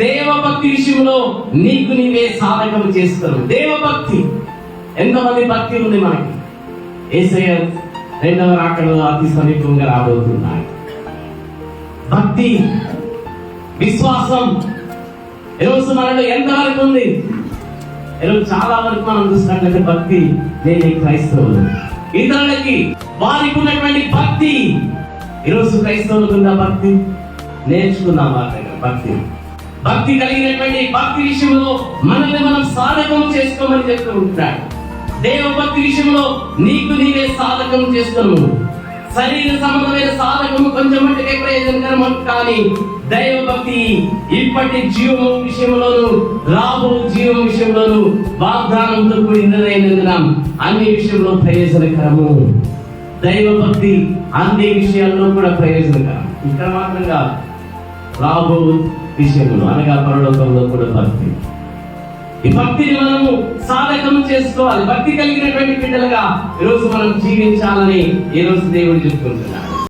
దేవభక్తి విషయంలో నీకు నీవే సాధకం చేస్తారు. దేవభక్తి. ఎంతమంది భక్తి ఉంది మనకి? ఏసయ్య రెండవ రాకడలో అతి సమీపంగా రాబోతున్నాయి భక్తి విశ్వాసం. ఈరోజు మనలో ఎంతవరకు ఉంది? ఈరోజు చాలా వరకు మనం చూసినట్లయితే భక్తి నేను క్రైస్తవులు. ఇతరులకి వారికి ఉన్నటువంటి భక్తి. ఈరోజు క్రైస్తవులకు ఉన్న భక్తి? నేర్చుకున్నాం వారి దగ్గర భక్తి. భక్తి కలిగినటువంటి భక్తి విషయంలో మనల్ని మనం సాధకం చేసుకోమని చెప్తూ ఉంటాడు. దేవభక్తి విషయంలో నీకు నీవే సాధకం చేస్తాము శరీర సంబంధమైన సాధకము కొంచెం మట్టుకే ప్రయోజనకరం కానీ దైవభక్తి ఇప్పటి జీవము విషయంలోను రాబో జీవం విషయంలోను వాగ్దానంతో కూడినదైనందున అన్ని విషయంలో ప్రయోజనకరము. దైవభక్తి అన్ని విషయాల్లో కూడా ప్రయోజనకరం. ఇక్కడ మాత్రం రాబో విషయంలో అనగా పరలోకంలో కూడా భక్తి. ఈ భక్తిని మనము సాధకం చేసుకోవాలి. భక్తి కలిగినటువంటి బిడ్డలుగా ఈరోజు మనం జీవించాలని ఈ రోజు దేవుడు చెప్తుంటున్నాడు